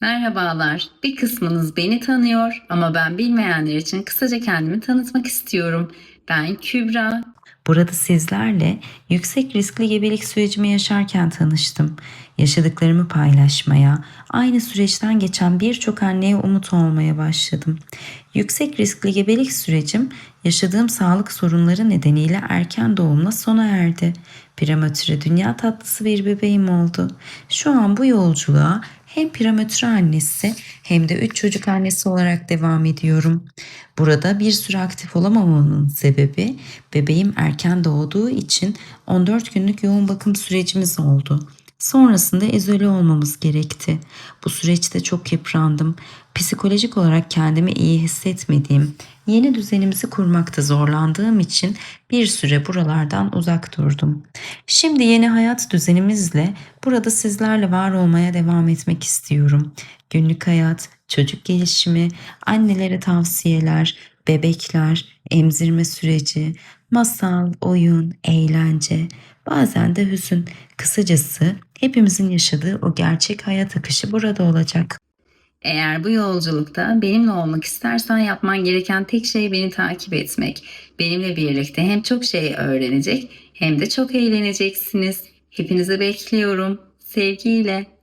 Merhabalar. Bir kısmınız beni tanıyor ama ben bilmeyenler için kısaca kendimi tanıtmak istiyorum. Ben Kübra. Burada sizlerle yüksek riskli gebelik sürecimi yaşarken tanıştım. Yaşadıklarımı paylaşmaya, aynı süreçten geçen birçok anneye umut olmaya başladım. Yüksek riskli gebelik sürecim yaşadığım sağlık sorunları nedeniyle erken doğumla sona erdi. Prematüre dünya tatlısı bir bebeğim oldu. Şu an bu yolculuğa hem prematüre annesi hem de 3 çocuk annesi olarak devam ediyorum. Burada bir süre aktif olamamamın sebebi bebeğim erken doğduğu için 14 günlük yoğun bakım sürecimiz oldu. Sonrasında izole olmamız gerekti. Bu süreçte çok yıprandım. Psikolojik olarak kendimi iyi hissetmediğim, yeni düzenimizi kurmakta zorlandığım için bir süre buralardan uzak durdum. Şimdi yeni hayat düzenimizle burada sizlerle var olmaya devam etmek istiyorum. Günlük hayat, çocuk gelişimi, annelere tavsiyeler, bebekler, emzirme süreci, masal, oyun, eğlence, bazen de hüzün. Kısacası hepimizin yaşadığı o gerçek hayat akışı burada olacak. Eğer bu yolculukta benimle olmak istersen yapman gereken tek şey beni takip etmek. Benimle birlikte hem çok şey öğrenecek hem de çok eğleneceksiniz. Hepinizi bekliyorum. Sevgiyle.